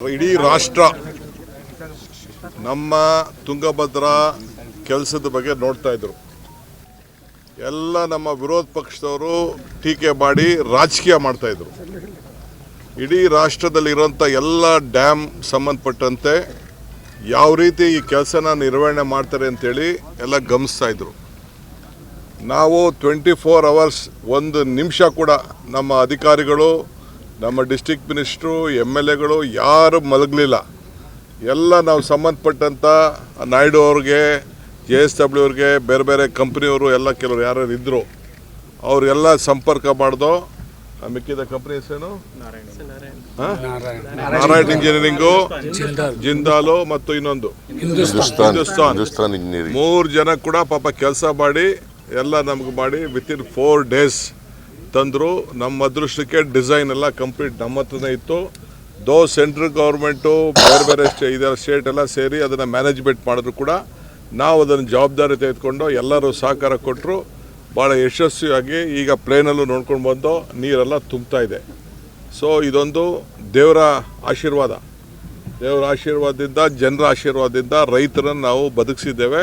ಇಡೀ ರಾಷ್ಟ್ರ ನಮ್ಮ ತುಂಗಭದ್ರಾ ಕೆಲಸದ ಬಗ್ಗೆ ನೋಡ್ತಾ ಇದ್ರು. ಎಲ್ಲ ನಮ್ಮ ವಿರೋಧ ಪಕ್ಷದವರು ಟೀಕೆ ಮಾಡಿ ರಾಜಕೀಯ ಮಾಡ್ತಾ ಇದ್ರು. ಇಡೀ ರಾಷ್ಟ್ರದಲ್ಲಿ ಇರುವಂತ ಎಲ್ಲ ಡ್ಯಾಮ್ ಸಂಬಂಧಪಟ್ಟಂತೆ ಯಾವ ರೀತಿ ಈ ಕೆಲಸನ ನಿರ್ವಹಣೆ ಮಾಡ್ತಾರೆ ಅಂತೇಳಿ ಎಲ್ಲ ಗಮನಿಸ್ತಾ ಇದ್ರು. ನಾವು ಟ್ವೆಂಟಿ ಫೋರ್ ಅವರ್ಸ್ ಒಂದು ನಿಮಿಷ ಕೂಡ ನಮ್ಮ ಅಧಿಕಾರಿಗಳು ನಮ್ಮ ಡಿಸ್ಟಿಕ್ ಮಿನಿಸ್ಟ್ರು ಎಂ ಎಲ್ ಎಗಳು ಯಾರು ಮಲಗಲಿಲ್ಲ. ಎಲ್ಲ ನಾವು ಸಂಬಂಧಪಟ್ಟಂಥ ನಾಯ್ಡು ಅವ್ರಿಗೆ ಜೆ ಎಸ್ ಡಬ್ಲ್ಯೂ ಅವ್ರಿಗೆ ಬೇರೆ ಬೇರೆ ಕಂಪ್ನಿಯವರು ಎಲ್ಲ ಕೆಲವರು ಯಾರು ಇದ್ದರು ಅವರೆಲ್ಲ ಸಂಪರ್ಕ ಮಾಡ್ದೋ ಆ ಮಿಕ್ಕಿದ ಕಂಪ್ನಿ ಹೆಸರೇನು? ನಾರಾಯಣ. ನಾರಾಯಣ್ ಇಂಜಿನಿಯರಿಂಗು ಜಿಂದಾಲು ಮತ್ತು ಇನ್ನೊಂದು. ಹಿಂದೂಸ್ತಾನ್. ಮೂರು ಜನ ಕೂಡ ಪಾಪ ಕೆಲಸ ಮಾಡಿ ಎಲ್ಲ ನಮ್ಗೆ ಮಾಡಿ ವಿತಿನ್ ಫೋರ್ ಡೇಸ್ ತಂದರು, ನಮ್ಮ ಅದೃಷ್ಟಕ್ಕೆ ಡಿಸೈನ್ ಎಲ್ಲ ಕಂಪ್ಲೀಟ್ ನಮ್ಮ ಹತ್ರನೇ ಇತ್ತು. ದೋ ಸೆಂಟ್ರಲ್ ಗೌರ್ಮೆಂಟು ಬೇರೆ ಬೇರೆ ಸ್ಟೇ ಇದರ ಸ್ಟೇಟ್ ಎಲ್ಲ ಸೇರಿ ಅದನ್ನು ಮ್ಯಾನೇಜ್ಮೆಂಟ್ ಮಾಡಿದ್ರು ಕೂಡ ನಾವು ಅದನ್ನು ಜವಾಬ್ದಾರಿ ತೆಗೆದುಕೊಂಡು ಎಲ್ಲರೂ ಸಹಕಾರ ಕೊಟ್ಟರು ಭಾಳ ಯಶಸ್ವಿಯಾಗಿ ಈಗ ಪ್ಲೇನಲ್ಲೂ ನೋಡ್ಕೊಂಡು ಬಂದು ನೀರೆಲ್ಲ ತುಂಬ್ತಾ ಇದೆ. ಸೊ ಇದೊಂದು ದೇವರ ಆಶೀರ್ವಾದ. ದೇವರ ಆಶೀರ್ವಾದದಿಂದ, ಜನರ ಆಶೀರ್ವಾದದಿಂದ ರೈತರನ್ನು ನಾವು ಬದುಕಿಸಿದ್ದೇವೆ.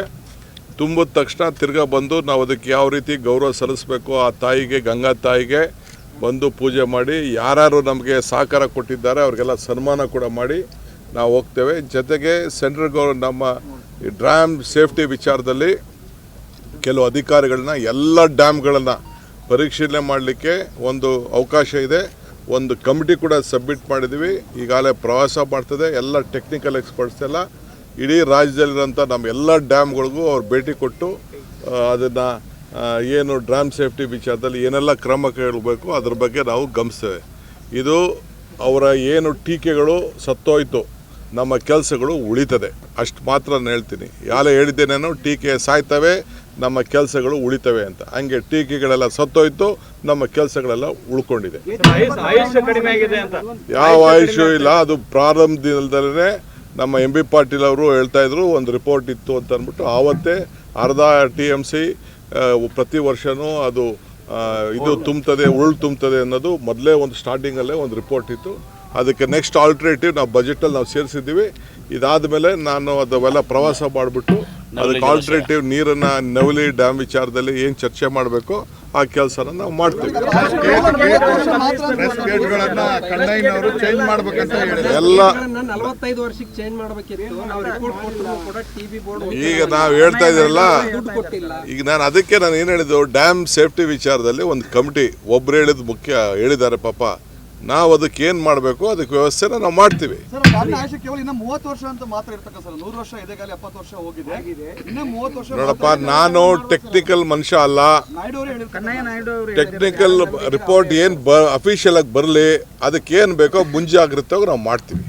ತುಂಬಿದ ತಕ್ಷಣ ತಿರ್ಗಾ ಬಂದು ನಾವು ಅದಕ್ಕೆ ಯಾವ ರೀತಿ ಗೌರವ ಸಲ್ಲಿಸಬೇಕು, ಆ ತಾಯಿಗೆ, ಗಂಗಾ ತಾಯಿಗೆ ಬಂದು ಪೂಜೆ ಮಾಡಿ ಯಾರು ನಮಗೆ ಸಹಕಾರ ಕೊಟ್ಟಿದ್ದಾರೆ ಅವ್ರಿಗೆಲ್ಲ ಸನ್ಮಾನ ಕೂಡ ಮಾಡಿ ನಾವು ಹೋಗ್ತೇವೆ. ಜೊತೆಗೆ ಸೆಂಟ್ರಲ್ ಗೌರ್ ನಮ್ಮ ಈ ಡ್ಯಾಮ್ ಸೇಫ್ಟಿ ವಿಚಾರದಲ್ಲಿ ಕೆಲವು ಅಧಿಕಾರಿಗಳನ್ನ, ಎಲ್ಲ ಡ್ಯಾಮ್ಗಳನ್ನು ಪರಿಶೀಲನೆ ಮಾಡಲಿಕ್ಕೆ ಒಂದು ಅವಕಾಶ ಇದೆ. ಒಂದು ಕಮಿಟಿ ಕೂಡ ಸಬ್ಮಿಟ್ ಮಾಡಿದ್ದೀವಿ ಈಗಾಗಲೇ ಪ್ರವಾಸ ಮಾಡ್ತದೆ. ಎಲ್ಲ ಟೆಕ್ನಿಕಲ್ ಎಕ್ಸ್ಪರ್ಟ್ಸ್ ಎಲ್ಲ ಇಡೀ ರಾಜ್ಯದಲ್ಲಿರೋಂಥ ನಮ್ಮ ಎಲ್ಲ ಡ್ಯಾಮ್ಗಳಿಗೂ ಅವ್ರು ಭೇಟಿ ಕೊಟ್ಟು ಅದನ್ನು ಏನು ಡ್ಯಾಮ್ ಸೇಫ್ಟಿ ವಿಚಾರದಲ್ಲಿ ಏನೆಲ್ಲ ಕ್ರಮ ಕೈಗೊಳ್ಳಬೇಕು ಅದ್ರ ಬಗ್ಗೆ ನಾವು ಗಮನಿಸ್ತೇವೆ. ಇದು ಅವರ ಏನು ಟೀಕೆಗಳು ಸತ್ತೋಯ್ತು ನಮ್ಮ ಕೆಲಸಗಳು ಉಳಿತದೆ. ಅಷ್ಟು ಮಾತ್ರ ನಾನು ಹೇಳ್ತೀನಿ. ಯಾಲೆ ಹೇಳಿದ್ದೆ ನಾನು ಟೀಕೆ ಸಾಯ್ತವೆ ನಮ್ಮ ಕೆಲಸಗಳು ಉಳಿತವೆ ಅಂತ. ಹಂಗೆ ಟೀಕೆಗಳೆಲ್ಲ ಸತ್ತೋಯ್ತು ನಮ್ಮ ಕೆಲಸಗಳೆಲ್ಲ ಉಳ್ಕೊಂಡಿದೆ. ಯಾವ ಆಯುಷು ಇಲ್ಲ ಅದು ಪ್ರಾರಂಭದಿಂದಲೇ ನಮ್ಮ ಎಂ ಬಿ ಪಾಟೀಲ್ ಅವರು ಹೇಳ್ತಾ ಇದ್ರು ಒಂದು ರಿಪೋರ್ಟ್ ಇತ್ತು ಅಂತ ಅಂದ್ಬಿಟ್ಟು ಆವತ್ತೇ ಅರ್ಧ ಟಿ ಎಂ ಸಿ ಪ್ರತಿ ವರ್ಷವೂ ಅದು ಇದು ತುಂಬ್ತದೆ ಉರುಳು ತುಂಬ್ತದೆ ಅನ್ನೋದು ಮೊದಲೇ ಒಂದು ಸ್ಟಾರ್ಟಿಂಗಲ್ಲೇ ಒಂದು ರಿಪೋರ್ಟ್ ಇತ್ತು. ಅದಕ್ಕೆ ನೆಕ್ಸ್ಟ್ ಆಲ್ಟ್ರೇಟಿವ್ ನಾವು ಬಜೆಟಲ್ಲಿ ನಾವು ಸೇರಿಸಿದ್ದೀವಿ. ಇದಾದ ಮೇಲೆ ನಾನು ಅದವೆಲ್ಲ ಪ್ರವಾಸ ಮಾಡಿಬಿಟ್ಟು ಅದಕ್ಕೆ ಆಲ್ಟ್ರೇಟಿವ್ ನೀರನ್ನು ನವಲಿ ಡ್ಯಾಮ್ ವಿಚಾರದಲ್ಲಿ ಏನು ಚರ್ಚೆ ಮಾಡಬೇಕು ಆ ಕೆಲಸನ ನಾವು ಮಾಡ್ತೀವಿ. ಎಲ್ಲ ನಲವತ್ತೈದು ವರ್ಷಕ್ಕೆ ಚೇಂಜ್ ಮಾಡಬೇಕಿತ್ತು. ನಾವು ರಿಪೋರ್ಟ್ ಕೊಟ್ಟರು ಕೂಡ ಟಿವಿ ಬೋರ್ಡ್ ಈಗ ನಾವು ಹೇಳ್ತಾ ಇದ್ದೀರಲ್ಲ ಈಗ ನಾನು ಅದಕ್ಕೆ ನಾನು ಏನು ಹೇಳಿದ್ದು ಡ್ಯಾಮ್ ಸೇಫ್ಟಿ ವಿಚಾರದಲ್ಲಿ ಒಂದು ಕಮಿಟಿ ಒಬ್ರು ಹೇಳಿದ ಮುಖ್ಯ ಹೇಳಿದ್ದಾರೆ ಪಾಪ. ನಾವು ಅದಕ್ಕೆ ಏನು ಮಾಡಬೇಕು? ಅದಕ್ಕೆ ವ್ಯವಸ್ಥೆನ ನಾವು ಮಾಡ್ತೀವಿ. ಸರ್ ಕಾರಣ ಕೇವಲ ಇನ್ನ ಮೂವತ್ತು ವರ್ಷ ಅಂತ ಮಾತ್ರ ಇರ್ತಕ್ಕ ಸರ್. ನೂರು ವರ್ಷ ಇದೆಗಾಲಿ ಎಪ್ಪತ್ತು ವರ್ಷ ಹೋಗಿದೆ. ಇನ್ನ ಮೂವತ್ತು ವರ್ಷ ನೋಡಪ್ಪ ನಾನು ಟೆಕ್ನಿಕಲ್ ಮನುಷ್ಯ ಅಲ್ಲ. ಟೆಕ್ನಿಕಲ್ ರಿಪೋರ್ಟ್ ಏನು ಬ ಅಫಿಷಿಯಲ್ ಆಗಿ ಬರಲಿ ಅದಕ್ಕೆ ಏನು ಬೇಕೋ ಮುಂಜಾಗ್ರತೆಯಾಗಿ ನಾವು ಮಾಡ್ತೀವಿ.